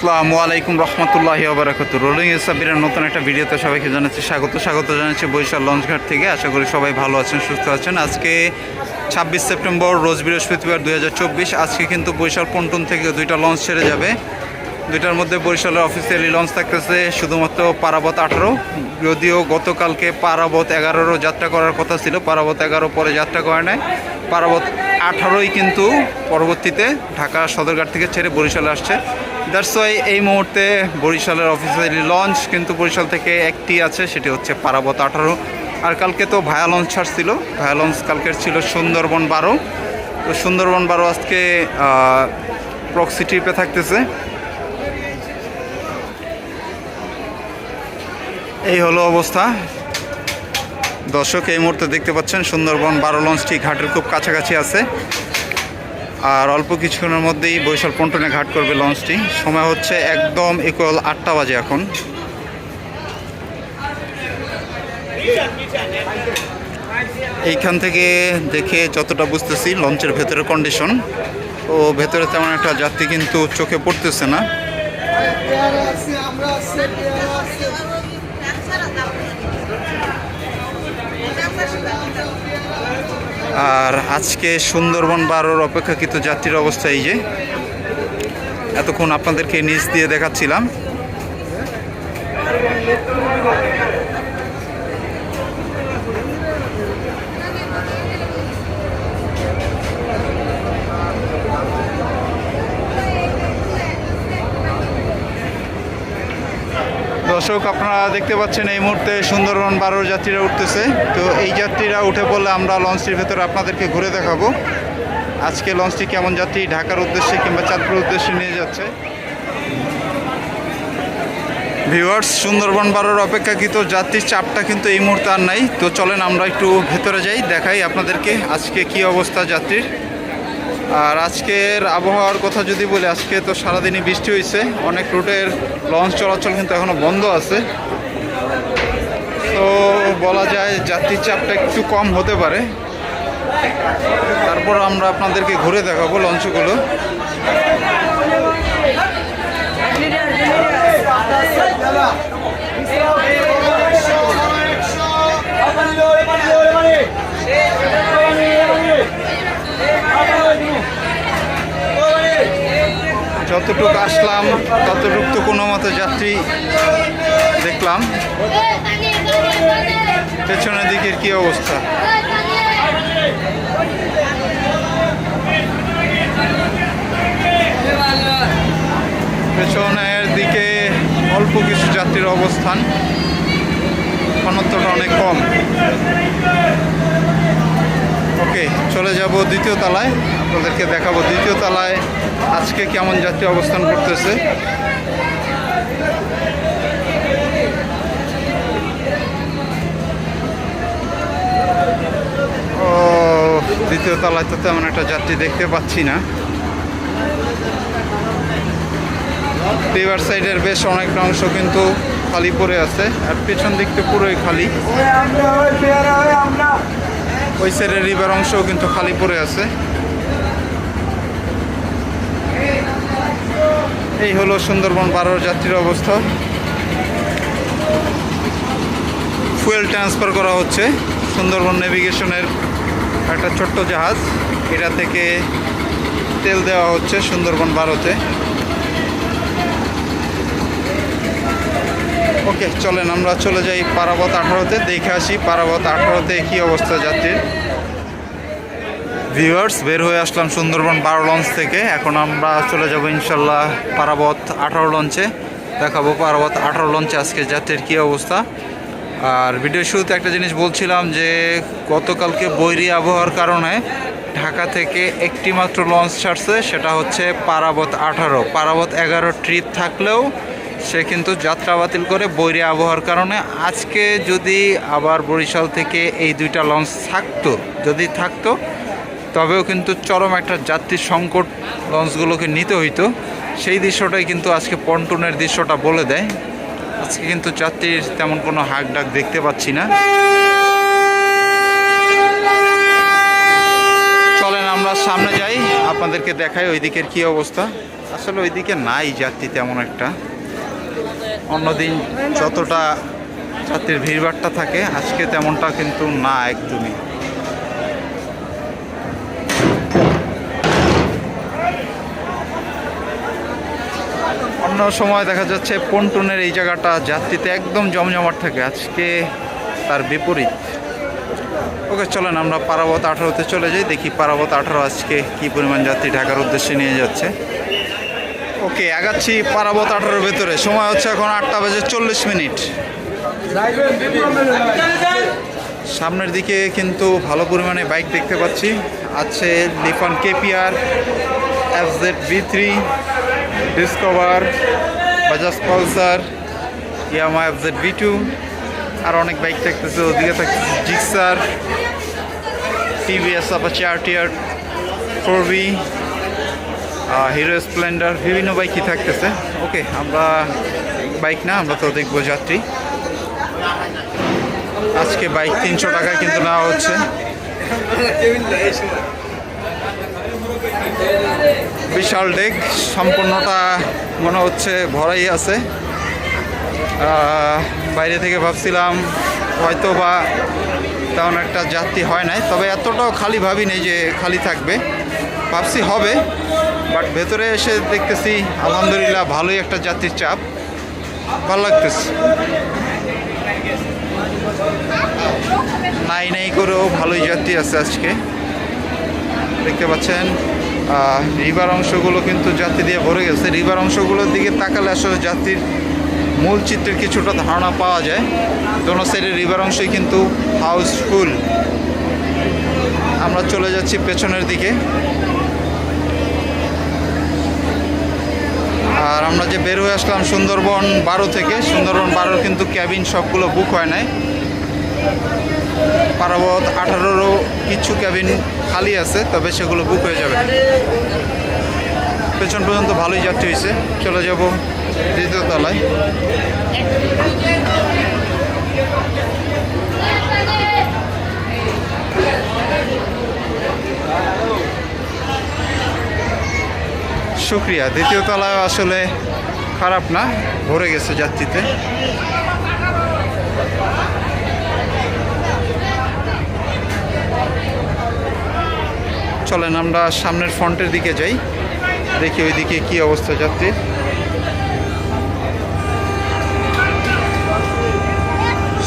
আসসালামু আলাইকুম রহমতুল্লাহি আবরাকাত রোলিং সাবিরের নতুন একটা ভিডিওতে সবাইকে জানাচ্ছি স্বাগত। স্বাগত জানাচ্ছি বরিশাল লঞ্চঘাট থেকে। আশা করি সবাই ভালো আছেন, সুস্থ আছেন। আজকে ছাব্বিশ সেপ্টেম্বর, রোজ বৃহস্পতিবার দু হাজার চব্বিশ। আজকে কিন্তু বরিশাল পন্টন থেকে দুইটা লঞ্চ ছেড়ে যাবে। দুইটার মধ্যে বরিশালের অফিসিয়ালি লঞ্চ থাকতেছে, শুধুমাত্র পারাবত আঠারো। যদিও গতকালকে পারাবত এগারোরও যাত্রা করার কথা ছিল, পারাবত এগারো পরে যাত্রা করে নেয়। পারাবত আঠারোই কিন্তু পরবর্তীতে ঢাকা সদরঘাট থেকে ছেড়ে বরিশালে আসছে। দ্যাটস ওয়াই এই মুহূর্তে বরিশালের অফিসিয়ালি লঞ্চ কিন্তু বরিশাল থেকে একটি আছে, সেটি হচ্ছে পারাবত আঠারো। আর কালকে তো ভায়া লঞ্চ ছাড়ছিল, ভায়া লঞ্চ কালকের ছিল সুন্দরবন বারো। তো সুন্দরবন বারো আজকে প্রক্সি ট্রিপে থাকতেছে। এই হলো অবস্থা। দর্শক, এই মুহূর্তে দেখতে পাচ্ছেন সুন্দরবন বারো লঞ্চটি ঘাটের খুব কাছাকাছি আছে। আর অল্প কিছুক্ষণের মধ্যেই বৈশাল পন্টনে ঘাট করবে লঞ্চটি। সময় হচ্ছে একদম ইকুয়াল আটটা বাজে এখন। এইখান থেকে দেখে যতটা বুঝতেছি লঞ্চের ভেতরের কন্ডিশন ও ভেতরে তেমন একটা যাত্রী কিন্তু চোখে পড়তেছে না পেয়ারা আছে আমরা আছে পেয়ারা আছে আর আজকে সুন্দরবন বারোর অপেক্ষাকৃত যাত্রীর অবস্থা এই যে। এতক্ষণ আপনাদেরকে নিচ দিয়ে দেখাচ্ছিলাম। দর্শক, আপনারা দেখতে পাচ্ছেন এই মুহূর্তে সুন্দরবন বারোর যাত্রীরা উঠতেছে। তো এই যাত্রীরা উঠে পড়লে আমরা লঞ্চটির ভেতরে আপনাদেরকে ঘুরে দেখাবো। আজকে লঞ্চটি কেমন যাত্রী, ঢাকার উদ্দেশ্যে কিংবা চাঁদপুর উদ্দেশ্যে নিয়ে যাচ্ছে। ভিউয়ার্স, সুন্দরবন বারোর অপেক্ষাকৃত যাত্রীর চাপটা কিন্তু এই মুহূর্তে আর নাই। তো চলেন আমরা একটু ভেতরে যাই, দেখাই আপনাদেরকে আজকে কি অবস্থা যাত্রীর। আর আজকের আবহাওয়ার কথা যদি বলি, আজকে তো সারাদিনই বৃষ্টি হয়েছে। অনেক রুটের লঞ্চ চলাচল কিন্তু এখনও বন্ধ আছে। তো বলা যায় যাত্রীর চাপটা একটু কম হতে পারে। তারপর আমরা আপনাদেরকে ঘুরে দেখাবো লঞ্চগুলো। যতটুকু আসলাম, ততটুকু তো কোনো মতো যাত্রী দেখলাম। পেছনের দিকের কি অবস্থা? পেছনের দিকে অল্প কিছু যাত্রীর অবস্থান। ঘনত্বটা অনেক কম। ওকে, চলে যাব দ্বিতীয় তালায়। আপনাদেরকে দেখাবো দ্বিতীয় তালায় আজকে কেমন যাত্রী অবস্থান করতেছে। ও, দ্বিতীয় তলায় তো তেমন একটা যাত্রী দেখতে পাচ্ছি না। রিভার সাইডের বেশ অনেকটা অংশ কিন্তু খালি পড়ে আছে। আর পেছন দিকটা পুরোই খালি। ওই সাইডের রিভার অংশও কিন্তু খালি পড়ে আছে। এই হলো সুন্দরবন বারোর যাত্রীর অবস্থা। ফুয়েল ট্রান্সফার করা হচ্ছে। সুন্দরবন নেভিগেশনের একটা ছোট্ট জাহাজ। এটা থেকে তেল দেওয়া হচ্ছে সুন্দরবন বারোতে। ওকে, চলেন, আমরা চলে যাই পারাবত আঠারোতে। দেখে আসি পারাবত আঠারোতে কী অবস্থা যাত্রীর। ভিউয়ার্স বের হয়ে আসলাম সুন্দরবন বারো লঞ্চ থেকে। এখন আমরা চলে যাব ইনশাল্লাহ পারাবত আঠারো লঞ্চে দেখাবো পারাবত আঠারো লঞ্চে আজকে যাত্রীর কী অবস্থা। আর ভিডিও শুরুতে একটা জিনিস বলছিলাম যে, গতকালকে বৈরি আবহাওয়ার কারণে ঢাকা থেকে একটি মাত্র লঞ্চ ছাড়ছে, সেটা হচ্ছে পারাবত আঠারো। পারাবত এগারো ট্রিপ থাকলেও সে কিন্তু যাত্রা বাতিল করে বৈরী আবহাওয়ার কারণে আজকে যদি আবার বরিশাল থেকে এই দুইটা লঞ্চ থাকতো, যদি থাকতো, তবেও কিন্তু চরম একটা যাত্রী সংকট লঞ্চগুলোকে নিতে হইতো। সেই দৃশ্যটাই কিন্তু আজকে পন্টনের দৃশ্যটা বলে দেয়। আজকে কিন্তু যাত্রীর তেমন কোনো হাক ডাক দেখতে পাচ্ছি না। চলেন আমরা সামনে যাই। আপনাদেরকে দেখাই ওই দিকের কী অবস্থা। আসলে ওইদিকে নাই যাত্রী তেমন একটা। অন্যদিন যতটা ছাত্রীর ভিড়ভাড়টা থাকে, আজকে তেমনটা কিন্তু না একদমই। অন্য সময় দেখা যাচ্ছে পন্টনের এই জায়গাটা যাত্রীতে একদম জমজমাট থাকে, আজকে তার বিপরীত। ওকে, চলেন আমরা পারাবত আঠারোতে চলে যাই, দেখি পারাবত আঠারো আজকে কি পরিমাণ যাত্রী ঢাকার উদ্দেশ্যে নিয়ে যাচ্ছে। ওকে, আগাচ্ছি পারাবত আঠারোর ভেতরে। সময় হচ্ছে এখন আটটা বাজে চল্লিশ মিনিট। সামনের দিকে কিন্তু ভালো পরিমাণে বাইক দেখতে পাচ্ছি। আছে Lifan KPR F Z V three, Discover, Bajaj Pulsar Yamaha F Z V two, আর অনেক বাইক থাকতেছে ওদিকে থাকতেছে Gixxer, TVS Apache R T R four V Hero Splendor বিভিন্ন বাইকই থাকতেছে। ওকে আমরা বাইক না, আমরা তো দেখব যাত্রী। আজকে বাইক তিনশো টাকায় কিন্তু নেওয়া হচ্ছে। বিশাল ডেক, সম্পূর্ণটা মনে হচ্ছে ভরাই আছে। বাইরে থেকে ভাবছিলাম হয়তো বা তেমন একটা যাত্রী হয় নাই, তবে এতটাও খালি ভাবিনি যে খালি থাকবে। ভাবছি হবে বাট ভেতরে এসে দেখতেছি আলহামদুলিল্লাহ ভালোই একটা যাত্রীর চাপ। ভালো লাগতেছে। নাই নাই করেও ভালোই যাত্রী আছে আজকে। দেখতে পাচ্ছেন রিভার অংশগুলো কিন্তু যাত্রী দিয়ে ভরে গেছে। রিভার অংশগুলোর দিকে তাকালে আসলে যাত্রীর মূল চিত্রের কিছুটা ধারণা পাওয়া যায়। দোনো সাইডের রিভার অংশই কিন্তু হাউসফুল আমরা চলে যাচ্ছি পেছনের দিকে। আর আমরা যে বের হয়ে আসলাম সুন্দরবন বারো থেকে, সুন্দরবন বারোর কিন্তু ক্যাবিন সবগুলো বুক হয় নাই। পারাবত আঠারোরও কিছু ক্যাবিন খালি আছে, তবে সেগুলো বুক হয়ে যাবে। পেছন পর্যন্ত ভালোই যাত্রী হয়েছে। চলে যাব দ্বিতীয় তলায়। শুক্রিয়া। দ্বিতীয় তলায় আসলে খারাপ না, ভরে গেছে যাত্রীতে। চলেন আমরা সামনের ফ্রন্টের দিকে যাই, দেখি ওইদিকে কি অবস্থা যাত্রীর।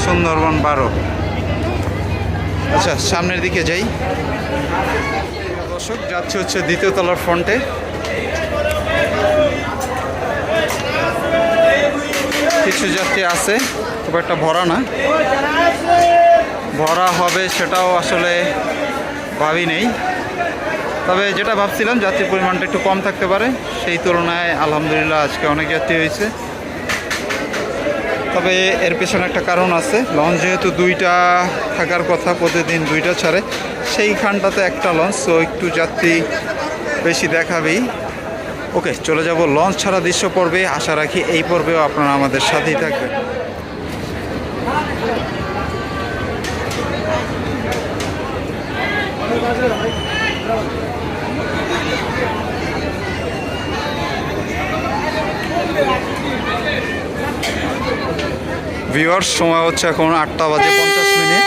সুন্দরবন বারো। আচ্ছা সামনের দিকে যাই। দর্শক যাচ্ছে হচ্ছে দ্বিতীয় তলার ফ্রন্টে। কিছু যাত্রী আছে, খুব একটা ভরা না। ভরা হবে সেটাও আসলে ভাবি নেই। তবে যেটা ভাবছিলাম যাত্রীর পরিমাণটা একটু কম থাকতে পারে, সেই তুলনায় আলহামদুলিল্লাহ আজকে অনেক যাত্রী হয়েছে। তবে এর পেছনে একটা কারণ আছে, লঞ্চ যেহেতু দুইটা থাকার কথা, প্রতিদিন দুইটা ছাড়ে, সেইখানটাতে একটা লঞ্চ, তো একটু যাত্রী বেশি দেখাবেই। ওকে, চলে যাব লঞ্চ ছাড়া দৃশ্য পর্বে। আশা রাখি এই পর্বেও আপনারা আমাদের সাথেই থাকবেন। ভিওয়ার্স সময় হচ্ছে এখন আটটা বাজে পঞ্চাশ মিনিট।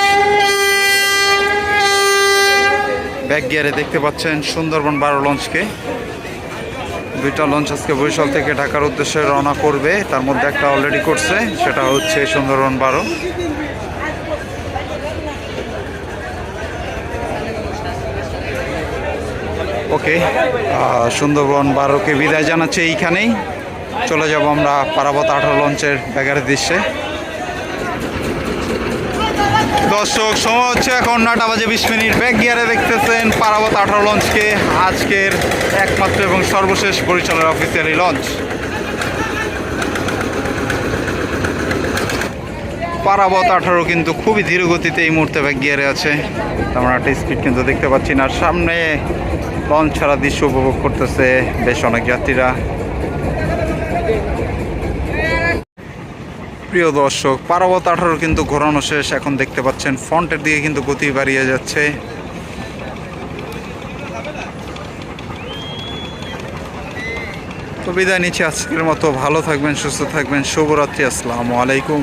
ব্যাক গিয়ারে দেখতে পাচ্ছেন সুন্দরবন বারো লঞ্চকে। দুইটা লঞ্চ আজকে বরিশাল থেকে ঢাকার উদ্দেশ্যে রওনা করবে। তার মধ্যে একটা অলরেডি করছে, সেটা হচ্ছে সুন্দরবন বারো। ওকে সুন্দরবন বারোকে বিদায় জানাচ্ছে এইখানেই। চলে যাব আমরা পারাবত আঠারো লঞ্চের ব্যাগারের দৃশ্যে। দর্শক, সময় হচ্ছে এখন নটা বাজে বিশ মিনিট। ব্যাক গিয়ারে দেখতেছেন পারাবত আঠারো লঞ্চকে আজকের একমাত্র এবং সর্বশেষ পরিচালনার অফিসিয়ালি লঞ্চ। পারাবত আঠারো কিন্তু খুবই ধীর গতিতে এই মুহূর্তে ব্যাক গিয়ারে আছে। তেমন একটা স্পিড কিন্তু দেখতে পাচ্ছি না। সামনে লঞ্চ ছাড়া দৃশ্য উপভোগ করতেছে বেশ অনেক যাত্রীরা। প্রিয় দর্শক পারবত আঠারো কিন্তু ঘোরানো শেষ। এখন দেখতে পাচ্ছেন, ফ্রন্টের দিকে কিন্তু গতি বাড়িয়ে যাচ্ছে। তো বিদায় নিচ্ছি আজকের মতো। ভালো থাকবেন, সুস্থ থাকবেন। শুভরাত্রি, আসসালামু আলাইকুম।